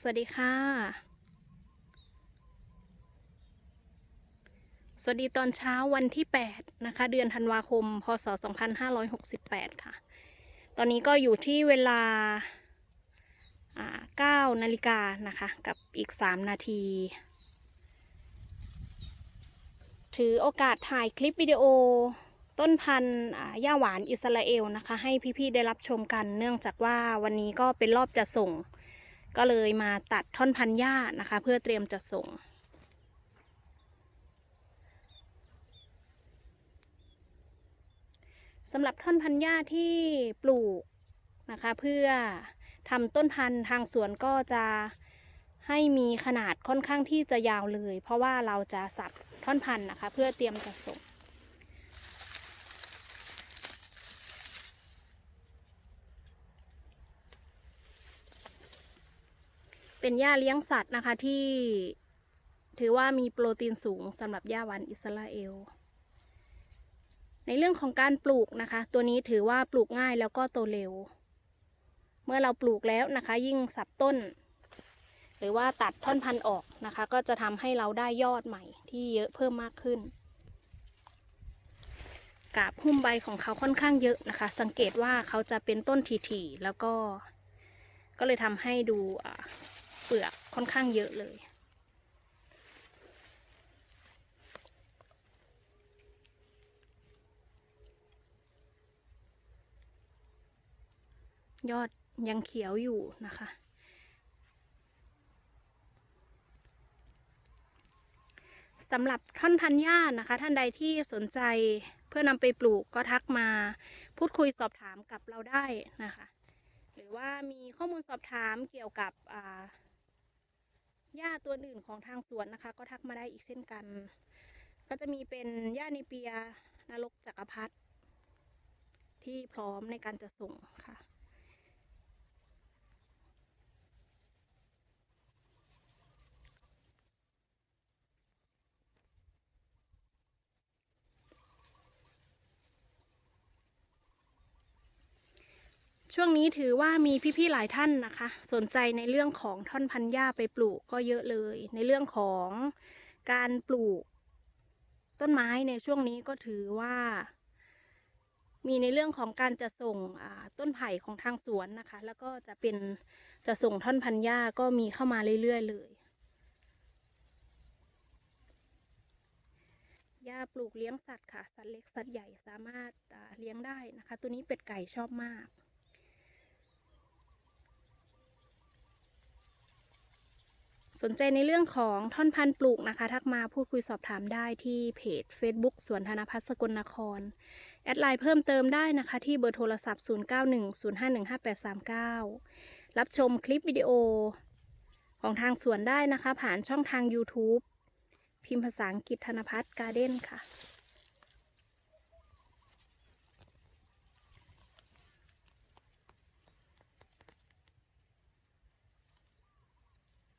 สวัสดีค่ะ สวัสดีตอนเช้าวันที่ 8 นะคะ เดือนธันวาคม พศ 2568 ค่ะ ตอนนี้ก็อยู่ที่เวลาอ่า9นาฬิกานะคะ กับอีก 3 นาที ถือโอกาสถ่ายคลิปวิดีโอต้นพันธุ์ย่าหวานอิสราเอลนะคะ ให้พี่ ๆ ได้รับชมกัน เนื่องจากว่าวันนี้ก็เป็นรอบจะส่ง ก็เลยมาตัดท่อนพันหญ้านะคะ เพื่อเตรียมจะส่ง สำหรับท่อนพันหญ้าที่ปลูกนะคะ เพื่อทำต้นพันธุ์ทางสวนก็จะให้มีขนาดค่อนข้างที่จะยาวเลย เพราะว่าเราจะสับท่อนพันธุ์นะคะ เพื่อเตรียมจะส่ง เป็นหญ้าเลี้ยงสัตว์นะคะที่ถือว่ามีโปรตีนสูงสำหรับหญ้าวานอิสราเอล ในเรื่องของการปลูกนะคะ ตัวนี้ถือว่าปลูกง่ายแล้วก็โตเร็ว เมื่อเราปลูกแล้วนะคะ ยิ่งสับต้น หรือว่าตัดท่อนพันธุ์ออกนะคะ ก็จะทำให้เราได้ยอดใหม่ที่เยอะเพิ่มมากขึ้นกาบหุ้มใบของเขาค่อนข้างเยอะนะคะ สังเกตว่าเขาจะเป็นต้นถี่ๆแล้วก็ ก็เลยทำให้ดูอ่า เปลือกค่อนข้างเยอะเลย ยอดยังเขียวอยู่นะคะ สำหรับท่อนพันธุ์หญ้านะคะ ท่านใดที่สนใจเพื่อนำไปปลูกก็ทักมา พูดคุยสอบถามกับเราได้นะคะ หรือว่ามีข้อมูลสอบถามเกี่ยวกับอ่า หญ้าตัวอื่นของทางสวนนะคะ ก็ทักมาได้อีกเช่นกัน ก็จะมีเป็นหญ้าในเปียนรกจักรพรรดิที่พร้อมในการจะส่งค่ะ ช่วงนี้ถือว่ามีพี่ๆหลายท่านนะคะ สนใจในเรื่องของท่อนพันหญ้าไปปลูกก็เยอะเลย ในเรื่องของการปลูกต้นไม้ในช่วงนี้ก็ถือว่า มีในเรื่องของการจะส่งต้นไผ่ของทางสวนนะคะ แล้วก็จะเป็นจะส่งท่อนพันหญ้าก็มีเข้ามาเรื่อยๆเลยหญ้าปลูกเลี้ยงสัตว์ค่ะ สัตว์เล็กสัตว์ใหญ่สามารถเลี้ยงได้นะคะ ตัวนี้เป็ดไก่ชอบมาก สนใจในเรื่องของท่อนพันธุ์ปลูกนะคะ ทักมาพูดคุยสอบถามได้ที่เพจ Facebook สวนธนพัฒน์สกลนคร แอดไลน์เพิ่มเติมได้นะคะ ที่เบอร์โทรศัพท์ 0910515839 รับชมคลิปวิดีโอ ของทางสวนได้นะคะ ผ่านช่องทาง YouTube พิมพ์ภาษาอังกฤษธนพัฒน์การ์เด้นค่ะ